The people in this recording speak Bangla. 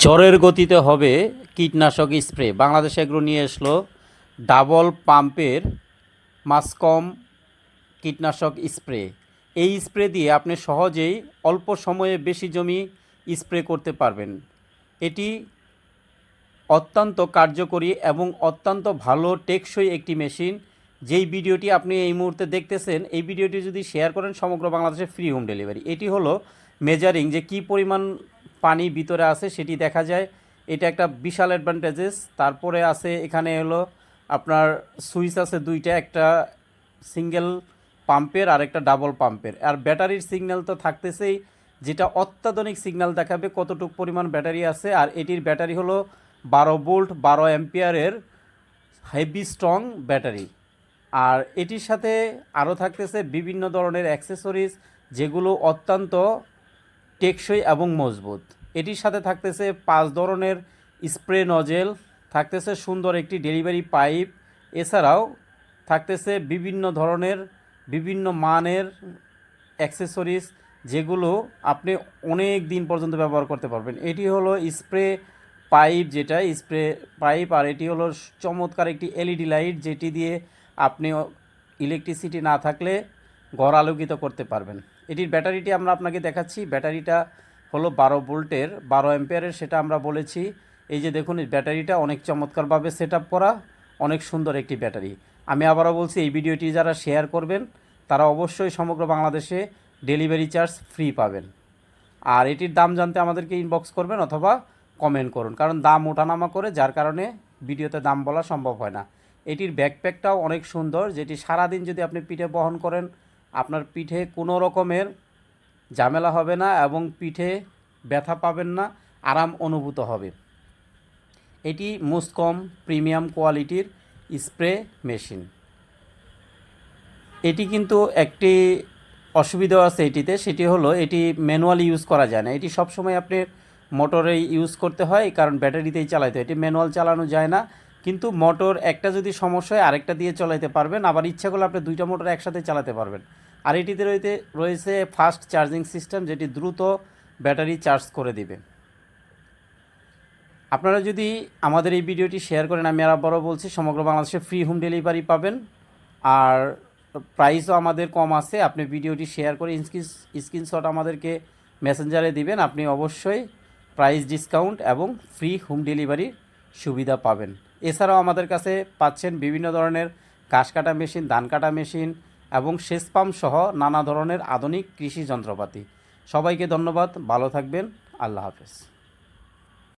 জ্বরের গতিতে হবে কীটনাশক স্প্রে। বাংলাদেশ এগুলো নিয়ে আসলো ডাবল পাম্পের মাসকম কীটনাশক স্প্রে। এই স্প্রে দিয়ে আপনি সহজেই অল্প সময়ে বেশি জমি স্প্রে করতে পারবেন। এটি অত্যন্ত কার্যকরী এবং অত্যন্ত ভালো, টেকসই একটি মেশিন। যেই ভিডিওটি আপনি এই মুহূর্তে দেখতেছেন, এই ভিডিওটি যদি শেয়ার করেন সমগ্র বাংলাদেশে ফ্রি হোম ডেলিভারি। এটি হলো মেজারিং যে কি পরিমাণ পানি ভিতরে আছে, সেটি দেখা যায়। এটা একটা বিশাল অ্যাডভান্টেজেস তারপরে আছে, এখানে হলো আপনার সুইচ আছে দুইটা, একটা সিঙ্গেল পাম্পের আর একটা ডাবল পাম্পের আর ব্যাটারির সিগন্যাল তো থাকতেছেই, যেটা অত্যাধুনিক সিগন্যাল দেখাবে কতটুকু পরিমাণ ব্যাটারি আছে। আর এটির ব্যাটারি হলো বারো ভোল্ট, বারো অ্যাম্পিয়ারের হেভি স্ট্রং ব্যাটারি। আর এটির সাথে আরও থাকতেছে বিভিন্ন ধরনের অ্যাক্সেসরিজ যেগুলো অত্যন্ত টেকসই এবং মজবুত। এটির সাথে থাকতেছে পাঁচ ধরনের স্প্রে নজেল, থাকতেছে সুন্দর একটি ডেলিভারি পাইপ, এছাড়াও থাকতেছে বিভিন্ন ধরনের, বিভিন্ন মানের অ্যাক্সেসরিজ যেগুলো আপনি অনেক দিন পর্যন্ত ব্যবহার করতে পারবেন। এটি হলো স্প্রে পাইপ যেটা, স্প্রে পাইপ, আর এটি হলো চমৎকার একটি এলইডি লাইট যেটি দিয়ে আপনি ইলেকট্রিসিটি না থাকলে ঘর আলোকিত করতে পারবেন। এটির ব্যাটারিটি আমরা আপনাকে দেখাচ্ছি। ব্যাটারিটা হলো বারো ভোল্টের, বারো অ্যাম্পিয়ারের সেটা আমরা বলেছি। এই যে দেখুন, এই ব্যাটারিটা অনেক চমৎকারভাবে সেট করা, অনেক সুন্দর একটি ব্যাটারি। আমি আবারও বলছি, এই ভিডিওটি যারা শেয়ার করবেন, তারা অবশ্যই সমগ্র বাংলাদেশে ডেলিভারি চার্জ ফ্রি পাবেন। আর এটির দাম জানতে আমাদেরকে ইনবক্স করবেন অথবা কমেন্ট করুন। কারণ দাম ওঠানামা করে, যার কারণে ভিডিওতে দাম বলা সম্ভব হয় না। এটির ব্যাকপ্যাকটাও অনেক সুন্দর, যেটি সারাদিন যদি আপনি পিঠে বহন করেন আপনার পিঠে কোনো রকমের ঝামেলা হবে না এবং পিঠে ব্যথা পাবেন না, আরাম অনুভূত হবে। এটি মুসকম প্রিমিয়াম কোয়ালিটির স্প্রে মেশিন এটি কিন্তু একটি অসুবিধা আছে এটিতে, সেটি হলো এটি ম্যানুয়ালি ইউজ করা যায় না। এটি সবসময় আপনি মোটরে ইউজ করতে হয়, কারণ ব্যাটারিতেই চালাইতে হয়। এটি ম্যানুয়াল চালানো যায় না, কিন্তু মোটর একটা যদি সমস্যা হয়, আরেকটা দিয়ে চালাতে পারবেন। আবার ইচ্ছা করলে আপনি দুইটা মোটর একসাথে চালাতে পারবেন। আর এটিতে রয়েছে রয়েছে ফাস্ট চার্জিং সিস্টেম যেটি দ্রুত ব্যাটারি চার্জ করে দিবে। আপনারা যদি আমাদের এই ভিডিওটি শেয়ার করেন, আমি আর আবারও বলছি, সমগ্র বাংলাদেশে ফ্রি হোম ডেলিভারি পাবেন। আর প্রাইসও আমাদের কম আছে, আপনি ভিডিওটি শেয়ার করে স্ক্রিনশট আমাদেরকে মেসেঞ্জারে দিবেন, আপনি অবশ্যই প্রাইস ডিসকাউন্ট এবং ফ্রি হোম ডেলিভারির সুবিধা পাবেন। এছাড়াও আমাদের কাছে পাচ্ছেন বিভিন্ন ধরনের ঘাস কাটা মেশিন ধান কাটা মেশিন এবং সেচ পাম্প সহ নানা ধরনের আধুনিক কৃষি যন্ত্রপাতি। সবাইকে ধন্যবাদ, ভালো থাকবেন, আল্লাহ হাফেজ।